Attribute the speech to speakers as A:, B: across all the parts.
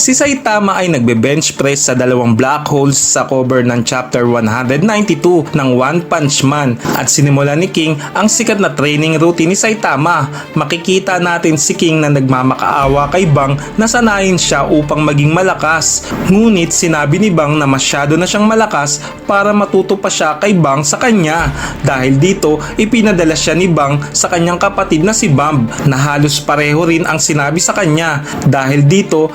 A: Si Saitama ay nagbe-bench press sa dalawang black holes sa cover ng chapter 192 ng One Punch Man at sinimula ni King ang sikat na training routine ni Saitama. Makikita natin si King na nagmamakaawa kay Bang na sanayin siya upang maging malakas. Ngunit sinabi ni Bang na masyado na siyang malakas para matuto pa siya kay Bang sa kanya. Dahil dito, ipinadala siya ni Bang sa kanyang kapatid na si Bamb na halos pareho rin ang sinabi sa kanya. Dahil dito,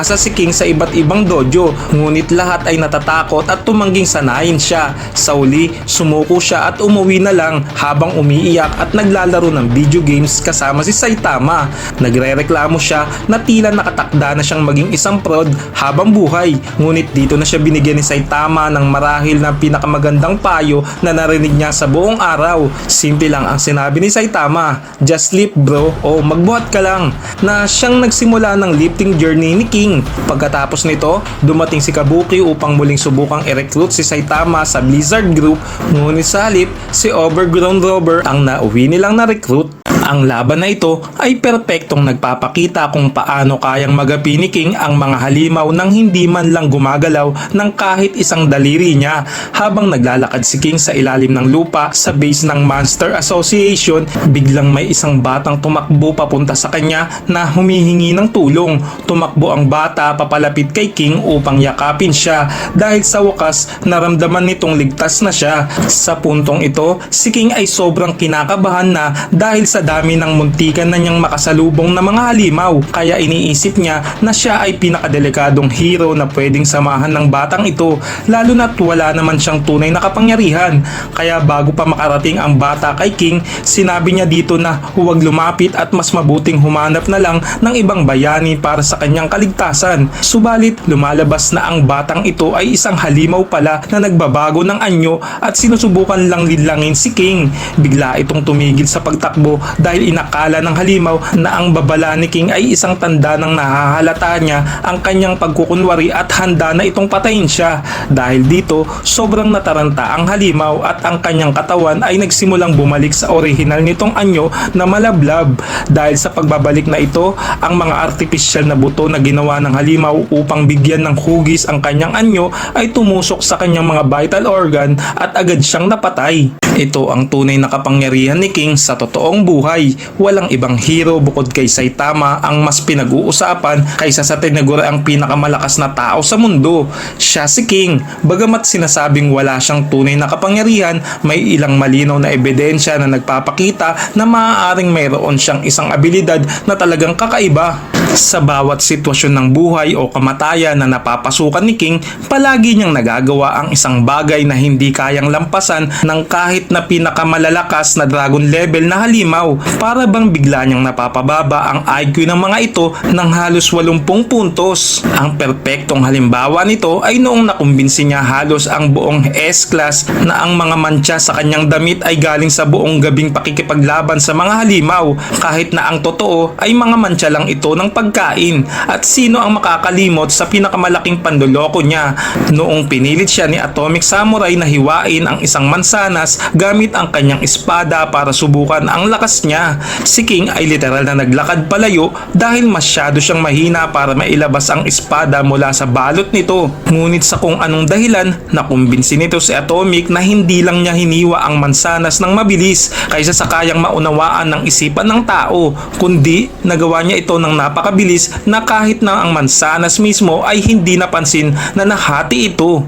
A: ipinasa si King sa iba't ibang dojo. Ngunit lahat ay natatakot at tumangging sanayin siya. Sa uli, sumuko siya at umuwi na lang habang umiiyak at naglalaro ng video games kasama si Saitama. Nagrereklamo siya na tila nakatakda na siyang maging isang prod habang buhay. Ngunit dito na siya binigyan ni Saitama ng marahil na pinakamagandang payo na narinig niya sa buong araw. Simple lang ang sinabi ni Saitama, just sleep bro o magbuhat ka lang na siyang nagsimula ng lifting journey ni King. Pagkatapos nito, dumating si Kabuki upang muling subukang i-recruit si Saitama sa Blizzard Group ngunit sa halip si Overgrown Rover ang nauwi nilang na-recruit. Ang laban na ito ay perpektong nagpapakita kung paano kayang magapi ni King ang mga halimaw nang hindi man lang gumagalaw ng kahit isang daliri niya habang naglalakad si King sa ilalim ng lupa sa base ng Monster Association biglang may isang batang tumakbo papunta sa kanya na humihingi ng tulong. Tumakbo ang bata papalapit kay King upang yakapin siya dahil sa wakas naramdaman nitong ligtas na siya. Sa puntong ito, si King ay sobrang kinakabahan na dahil sa dami ng muntikan na niyang makasalubong na mga halimaw. Kaya iniisip niya na siya ay pinakadelikadong hero na pwedeng samahan ng batang ito lalo na't wala naman siyang tunay na kapangyarihan. Kaya bago pa makarating ang bata kay King sinabi niya dito na huwag lumapit at mas mabuting humanap na lang ng ibang bayani para sa kanyang kaligtasan. Subalit lumalabas na ang batang ito ay isang halimaw pala na nagbabago ng anyo at sinusubukan lang linlangin si King. Bigla itong tumigil sa pagtakbo dahil inakala ng halimaw na ang babala ni King ay isang tanda ng nahahalata niya ang kanyang pagkukunwari at handa na itong patayin siya. Dahil dito, sobrang nataranta ang halimaw at ang kanyang katawan ay nagsimulang bumalik sa orihinal nitong anyo na malablab. Dahil sa pagbabalik na ito, ang mga artificial na buto na ginawa ng halimaw upang bigyan ng hugis ang kanyang anyo ay tumusok sa kanyang mga vital organ at agad siyang napatay. Ito ang tunay na kapangyarihan ni King sa totoong buhay. Walang ibang hero bukod kay Saitama ang mas pinag-uusapan kaysa sa tinagura ang pinakamalakas na tao sa mundo. Siya si King. Bagamat sinasabing wala siyang tunay na kapangyarihan, may ilang malinaw na ebidensya na nagpapakita na maaaring mayroon siyang isang abilidad na talagang kakaiba. Sa bawat sitwasyon ng buhay o kamatayan na napapasukan ni King, palagi niyang nagagawa ang isang bagay na hindi kayang lampasan ng kahit na pinakamalalakas na dragon level na halimaw para bang bigla niyang napapababa ang IQ ng mga ito ng halos 80 puntos. Ang perpektong halimbawa nito ay noong nakumbinsi niya halos ang buong S-class na ang mga mantsa sa kanyang damit ay galing sa buong gabing pakikipaglaban sa mga halimaw kahit na ang totoo ay mga mantsa lang ito ng pagkain at sino ang makakalimot sa pinakamalaking pandoloko niya noong pinilit siya ni Atomic Samurai na hiwain ang isang mansanas gamit ang kanyang espada para subukan ang lakas niya. Si King ay literal na naglakad palayo dahil masyado siyang mahina para mailabas ang espada mula sa balot nito. Ngunit sa kung anong dahilan, nakumbinsi nito si Atomic na hindi lang niya hiniwa ang mansanas ng mabilis kaysa sa kayang maunawaan ng isipan ng tao, kundi nagawa niya ito ng napakabilis na kahit na ang mansanas mismo ay hindi napansin na nahati ito.